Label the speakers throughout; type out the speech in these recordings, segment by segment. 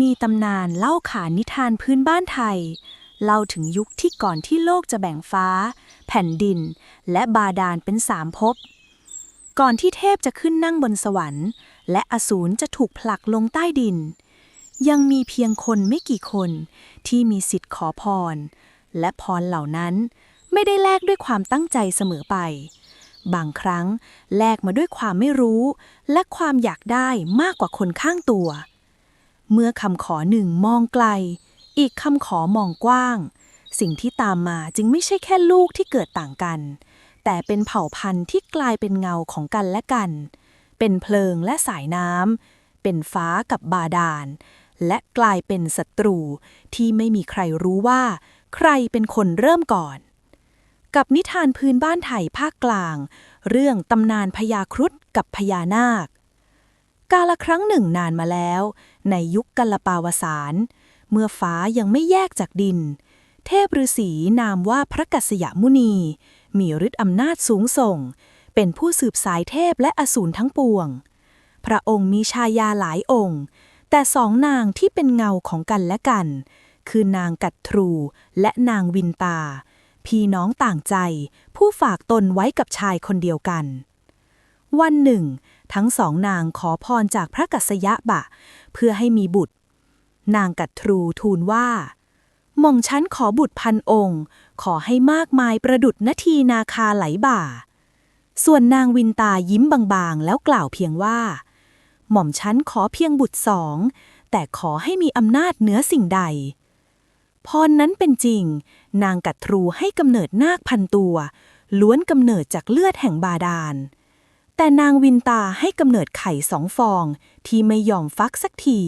Speaker 1: มีตำนานเล่าขานนิทานพื้นบ้านไทย เล่าถึงยุคที่ก่อนที่โลกจะแบ่งฟ้า แผ่นดิน และบาดาลเป็นสามภพ ก่อนที่เทพจะขึ้นนั่งบนสวรรค์ และอสูรจะถูกผลักลงใต้ดิน ยังมีเพียงคนไม่กี่คนที่มีสิทธิ์ขอพร และพรเหล่านั้นไม่ได้แลกด้วยความตั้งใจเสมอไป บางครั้งแลกมาด้วยความไม่รู้ และความอยากได้มากกว่าคนข้างตัว เมื่อคำขอหนึ่งมองไกล อีกคำขอมองกว้าง สิ่งที่ตามมาจึงไม่ใช่แค่ลูกที่เกิดต่างกัน แต่เป็นเผ่าพันธุ์ที่กลายเป็นเงาของกันและกัน เป็นเพลิงและสายน้ำเป็นฟ้ากับบาดาล และกลายเป็นศัตรูที่ไม่มีใครรู้ว่า ใครเป็นคนเริ่มก่อน กับนิทานพื้นบ้านไทยภาคกลาง เรื่องตำนานพญาครุฑกับพญานาค กาละครั้งหนึ่งนานมาแล้ว ในยุคกัลปาวสาร เมื่อฟ้ายังไม่แยกจากดิน เทพฤาษีนามว่าพระกัสสยมุนี มีฤทธิ์อำนาจสูงส่ง เป็นผู้สืบสายเทพและอสูรทั้งปวง พระองค์มีชายาหลายองค์ แต่สองนางที่เป็นเงาของกันและกัน คือนางกัตทรูและนางวินตา พี่น้องต่างใจ ผู้ฝากตนไว้กับชายคนเดียวกัน วันหนึ่ง ทั้งสองนางขอพรจากพระกัสยะบะ เพื่อให้มีบุตร นางกัตทรูทูลว่าหม่อมฉันขอบุตรพันองค์ ขอให้มากมายประดุดนาทีนาคาไหลบ่า ส่วนนางวินตายิ้มบางๆ แล้วกล่าวเพียงว่า หม่อมฉันขอเพียงบุตรสอง แต่ขอให้มีอำนาจเหนือสิ่งใด พรนั้นเป็นจริง นางกัตทรูให้กำเนิดนาคพันตัว ล้วนกำเนิดจากเลือดแห่งบาดาล แต่นางวินตาให้กำเนิดไข่สองฟอง ที่ไม่ยอมฟักสักที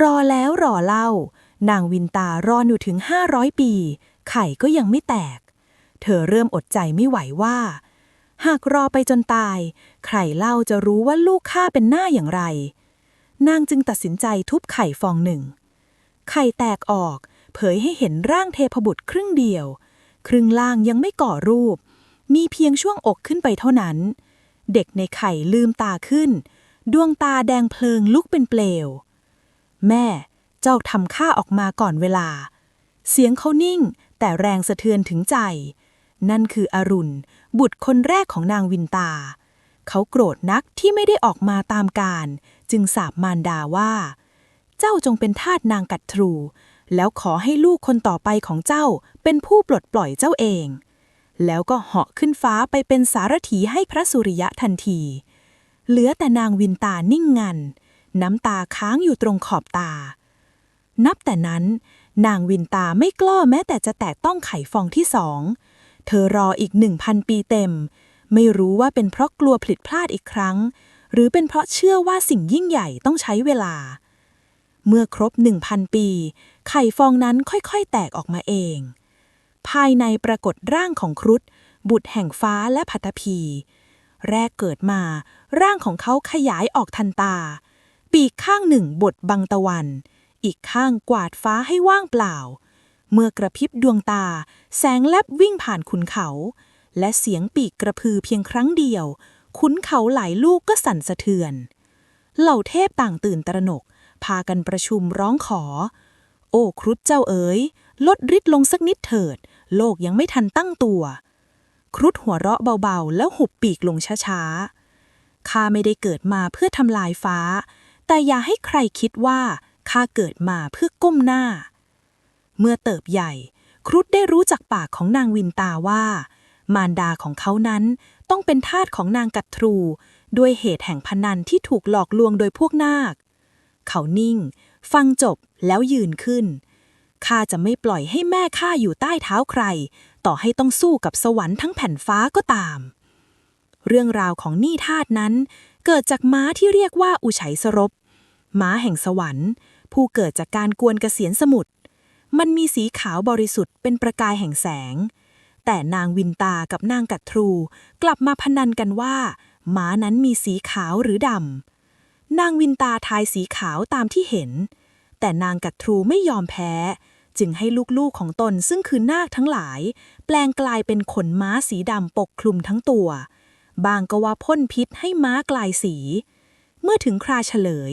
Speaker 1: รอแล้วรอเล่า นางวินตารออยู่ถึง500ปี ไข่ก็ยังไม่แตก เธอเริ่มอดใจไม่ไหวว่า หากรอไปจนตาย ใครเล่าจะรู้ว่าลูกข้าเป็นหน้าอย่างไร นางจึงตัดสินใจทุบไข่ฟองหนึ่ง ไข่แตกออก เผยให้เห็นร่างเทพบุตรครึ่งเดียว ครึ่งล่างยังไม่ก่อรูป มีเพียงช่วงอกขึ้นไปเท่านั้น เด็กในไข่ลืมตาขึ้น ดวงตาแดงเพลิงลุกเป็นเปลว แม่เจ้าทำข้าออกมาก่อนเวลา เสียงเขานิ่งแต่แรงสะเทือนถึงใจ นั่นคืออรุณ บุตรคนแรกของนางวินตา เขาโกรธนักที่ไม่ได้ออกมาตามการ จึงสาบมารดาว่า เจ้าจงเป็นทาสนางกัดทรู แล้วขอให้ลูกคนต่อไปของเจ้าเป็นผู้ปลดปล่อยเจ้าเอง แล้วก็เหาะขึ้นฟ้าไปเป็นสารถีให้พระสุริยะทันที เหลือแต่นางวินตานิ่งงัน น้ำตาค้างอยู่ตรงขอบตา นับแต่นั้นนางวินตาไม่กล้าแม้แต่จะแตะต้องไข่ฟองที่สอง เธอรออีกหนึ่งพันปีเต็ม ไม่รู้ว่าเป็นเพราะกลัวผิดพลาดอีกครั้ง หรือเป็นเพราะเชื่อว่าสิ่งยิ่งใหญ่ต้องใช้เวลา เมื่อครบหนึ่งพันปี ไข่ฟองนั้นค่อยๆ แตกออกมาเอง ภายในปรากฏร่างของครุฑบุตรแห่งฟ้าและพัตภีแรกเกิดมา ร่างของเขาขยายออกทันตา ปีกข้างหนึ่งบดบังตะวัน อีกข้างกวาดฟ้าให้ว่างเปล่า เมื่อกระพริบดวงตา แสงแลบวิ่งผ่านขุนเขา และเสียงปีกกระพือเพียงครั้งเดียว ขุนเขาหลายลูกก็สั่นสะเทือน เหล่าเทพต่างตื่นตระหนก พากันประชุมร้องขอ โอ้ครุฑเจ้าเอ๋ยลดฤทธิ์ลงสักนิดเถิด โลกยังไม่ทันตั้งตัว ครุฑหัวเราะเบาๆ แล้วหุบปีกลงช้าๆ ข้าไม่ได้เกิดมาเพื่อทำลายฟ้า แต่อย่าให้ใครคิดว่าข้าเกิดมาเพื่อก้มหน้า เมื่อเติบใหญ่ ครุฑได้รู้จากปากของนางวินตาว่า มารดาของเขานั้นต้องเป็นทาสของนางกัตทรู ด้วยเหตุแห่งพนันที่ถูกหลอกลวงโดยพวกนาค เขานิ่ง ฟังจบแล้วยืนขึ้น ข้าจะไม่ปล่อยให้แม่ข้าอยู่ใต้เท้าใคร ต่อให้ต้องสู้กับสวรรค์ทั้งแผ่นฟ้าก็ตาม เรื่องราวของนี่ทาสนั้น เกิดจากม้าที่เรียกว่าอุชัยสรบม้าแห่งสวรรค์ ผู้เกิดจากการกวนเกษียณสมุทรมันมีสีขาวบริสุทธิ์เป็นประกายแห่งแสง แต่นางวินตากับนางกัตทรูกลับมาพนันกันว่าม้านั้นมีสีขาวหรือดำนางวินตาทายสีขาวตามที่เห็น แต่นางกัตทรูไม่ยอมแพ้ จึงให้ลูกๆของตนซึ่งคือนาคทั้งหลาย แปลงกลายเป็นขนม้าสีดำปกคลุมทั้งตัว บางก็ว่าพ่นพิษให้ม้ากลายสี เมื่อถึงคราเฉลย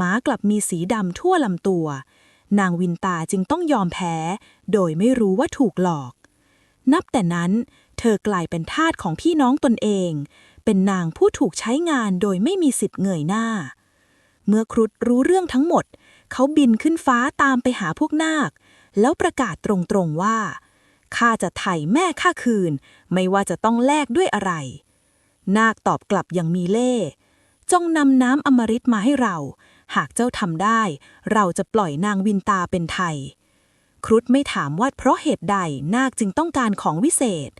Speaker 1: ม้ากลับมีสีดำทั่วลำตัว นางวินตาจึงต้องยอมแพ้ โดยไม่รู้ว่าถูกหลอก นับแต่นั้น เธอกลายเป็นทาสของพี่น้องตนเอง เป็นนางผู้ถูกใช้งานโดยไม่มีสิทธิ์เงยหน้า เมื่อครุฑรู้เรื่องทั้งหมดเขาบินขึ้นฟ้าตามไปหาพวกนาค แล้วประกาศตรงๆว่าข้าจะไถ่แม่ข้าคืน ไม่ว่าจะต้องแลกด้วยอะไร นาคตอบกลับอย่างมีเล่ห์จงนำน้ำอมฤตมาให้เรา หากเจ้าทำได้ เราจะปล่อยนางวินตาเป็นไทย ครุฑไม่ถามว่าเพราะเหตุใดนาคจึงต้องการของวิเศษ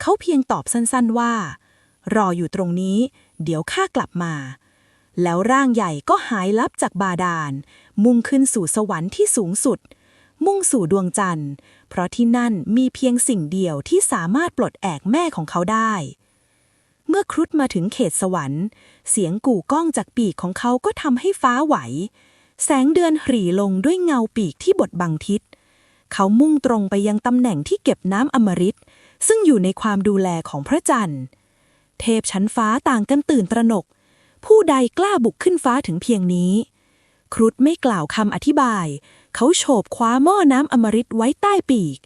Speaker 1: เขาเพียงตอบสั้นๆว่า รออยู่ตรงนี้ เดี๋ยวข้ากลับมา แล้วร่างใหญ่ก็หายลับจากบาดาล มุ่งขึ้นสู่สวรรค์ที่สูงสุด มุ่งสู่ดวงจันทร์ เพราะที่นั่นมีเพียงสิ่งเดียวที่สามารถปลดแอกแม่ของเขาได้ เมื่อครุฑมาถึงเขตสวรรค์ เสียงกู่ก้องจากปีกของเขาก็ทำให้ฟ้าไหว แสงเดือนหรี่ลงด้วยเงาปีกที่บดบังทิศ เขามุ่งตรงไปยังตำแหน่งที่เก็บน้ำอมฤตซึ่งอยู่ในความดูแลของพระจันทร์ เทพชั้นฟ้าต่างกันตื่นตระหนก ผู้ใดกล้าบุกขึ้นฟ้าถึงเพียงนี้ ครุฑไม่กล่าวคำอธิบาย เขาโฉบคว้าหม้อน้ำอมฤตไว้ใต้ปีก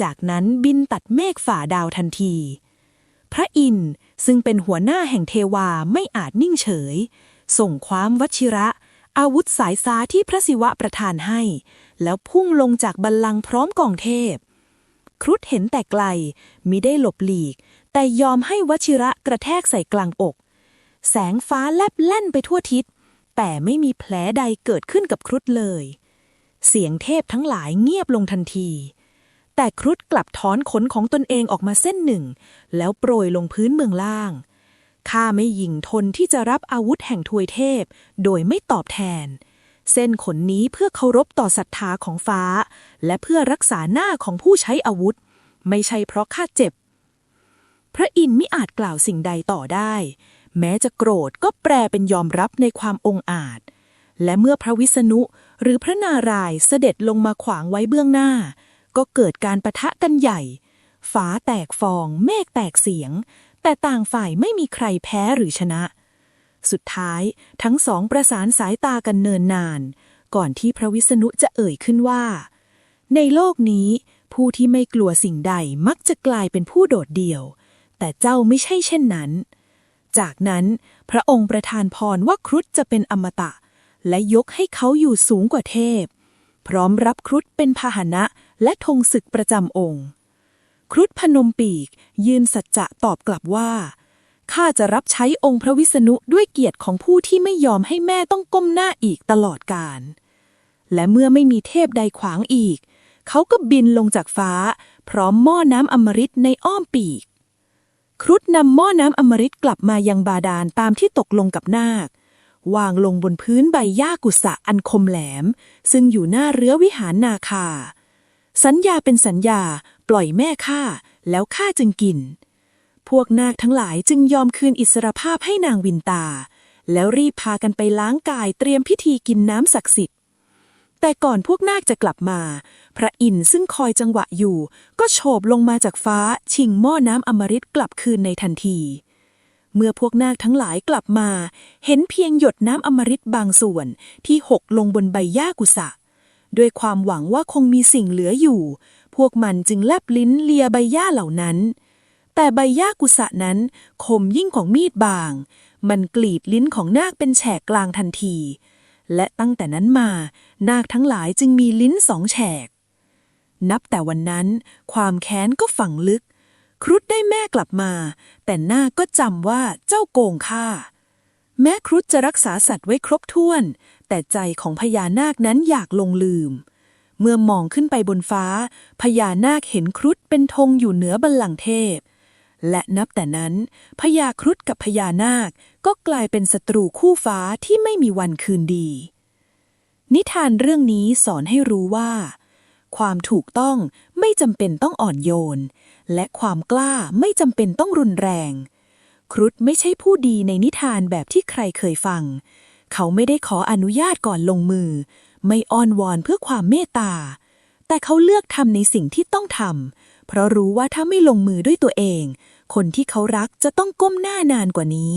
Speaker 1: จากนั้นบินตัดเมฆฝ่าดาวทันที พระอินทร์ซึ่งเป็นหัวหน้าแห่งเทวาไม่อาจนิ่งเฉย ส่งความวชิระ อาวุธสายซาที่พระศิวะประทานให้ แล้วพุ่งลงจากบัลลังก์พร้อมกองเทพ ครุฑเห็นแต่ไกลมิได้หลบหลีก แต่ยอมให้วชิระกระแทกใส่กลางอก แสงฟ้าแลบแล่นไปทั่วทิศแต่ไม่มีแผลใดเกิดขึ้นกับครุฑเลย เสียงเทพทั้งหลายเงียบลงทันที แต่ครุฑกลับถอนขนของตนเองออกมาเส้นหนึ่ง แล้วโปรยลงพื้นเมืองล่าง ข้าไม่ยิงทนที่จะรับอาวุธแห่งทวยเทพ โดยไม่ตอบแทน เส้นขนนี้เพื่อเคารพต่อศรัทธาของฟ้า และเพื่อรักษาหน้าของผู้ใช้อาวุธ ไม่ใช่เพราะข้าเจ็บ พระอินทร์มิอาจกล่าวสิ่งใดต่อได้ แม้จะโกรธก็แปลเป็นยอมรับในความองอาจ และเมื่อพระวิษณุหรือพระนารายณ์เสด็จลงมาขวางไว้เบื้องหน้า ก็เกิดการประทะกันใหญ่ฟ้าแตกฟอง เมฆแตกเสียง แต่ต่างฝ่ายไม่มีใครแพ้หรือชนะ สุดท้ายทั้งสองประสานสายตากันเนินนาน ก่อนที่พระวิษณุจะเอ่ยขึ้นว่า ในโลกนี้ผู้ที่ไม่กลัวสิ่งใดมักจะกลายเป็นผู้โดดเดี่ยว แต่เจ้าไม่ใช่เช่นนั้น จากนั้นพระองค์ประทานพรว่าครุฑจะเป็นอมตะ และยกให้เขาอยู่สูงกว่าเทพ พร้อมรับครุฑเป็นพาหนะและธงศึกประจำองค์ ครุฑพนมปีกยืนสัจจะตอบกลับว่าข้าจะรับใช้องค์พระวิษณุด้วยเกียรติของผู้ที่ไม่ยอมให้แม่ต้องก้มหน้าอีกตลอดกาลและเมื่อไม่มีเทพใดขวางอีก เขาก็บินลงจากฟ้า พร้อมหม้อน้ำอมฤตในอ้อมปีก ครุฑนำหม้อน้ำอมฤตกลับมายังบาดาลตามที่ตกลงกับนาค วางลงบนพื้นใบหญ้ากุสะอันคมแหลม ซึ่งอยู่หน้าเรือวิหารนาคา สัญญาเป็นสัญญาปล่อยแม่ข้าแล้วข้าจึงกิน พวกนาคทั้งหลายจึงยอมคืนอิสรภาพให้นางวินตา แล้วรีบพากันไปล้างกายเตรียมพิธีกินน้ำศักดิ์สิทธิ์ แต่ก่อนพวกนาคจะกลับมา พระอินทร์ซึ่งคอยจังหวะอยู่ ก็โฉบลงมาจากฟ้าชิงหม้อน้ำอมฤตกลับคืนในทันที เมื่อพวกนาคทั้งหลายกลับมา เห็นเพียงหยดน้ำอมฤตบางส่วนที่หกลงบนใบหญ้ากุสะ ด้วยความหวังว่าคงมีสิ่งเหลืออยู่ พวกมันจึงแลบลิ้นเลียใบหญ้าเหล่านั้น แต่ใบหญ้ากุสะนั้นคมยิ่งของมีดบาง มันกรีดลิ้นของนาคเป็นแฉกกลางทันที และตั้งแต่นั้นมา นาคทั้งหลายจึงมีลิ้นสองแฉก นับแต่วันนั้น ความแค้นก็ฝังลึก ครุฑได้แม่กลับมา แต่นาก็จำว่าเจ้าโกงข้าแม้ครุฑจะรักษาสัตว์ไว้ครบถ้วน แต่ใจของพญานาคนั้นอยากลงลืม เมื่อมองขึ้นไปบนฟ้า พญานาคเห็นครุฑเป็นธงอยู่เหนือบัลลังก์เทพ และนับแต่นั้นพญาครุฑกับพญานาคก็กลายเป็นศัตรูคู่ฟ้าที่ไม่มีวันคืนดี นิทานเรื่องนี้สอนให้รู้ว่า ความถูกต้องไม่จำเป็นต้องอ่อนโยน และความกล้าไม่จำเป็นต้องรุนแรง ครุฑไม่ใช่ผู้ดีในนิทานแบบที่ใครเคยฟัง เขาไม่ได้ขออนุญาตก่อนลงมือ ไม่อ้อนวอนเพื่อความเมตตา แต่เขาเลือกทำในสิ่งที่ต้องทำเพราะรู้ว่าถ้าไม่ลงมือด้วยตัวเอง คนที่เขารักจะต้องก้มหน้านานกว่านี้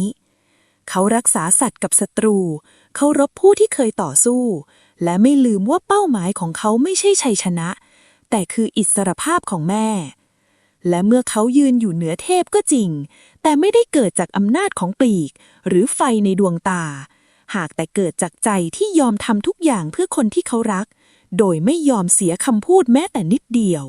Speaker 2: เขารักษาสัตว์กับศัตรู เขารบผู้ที่เคยต่อสู้ และไม่ลืมว่าเป้าหมายของเขาไม่ใช่ชัยชนะ แต่คืออิสรภาพของแม่ และเมื่อเขายืนอยู่เหนือเทพก็จริง แต่ไม่ได้เกิดจากอำนาจของปีก หรือไฟในดวงตา หากแต่เกิดจากใจที่ยอมทำทุกอย่างเพื่อคนที่เขารัก โดยไม่ยอมเสียคำพูดแม้แต่นิดเดียว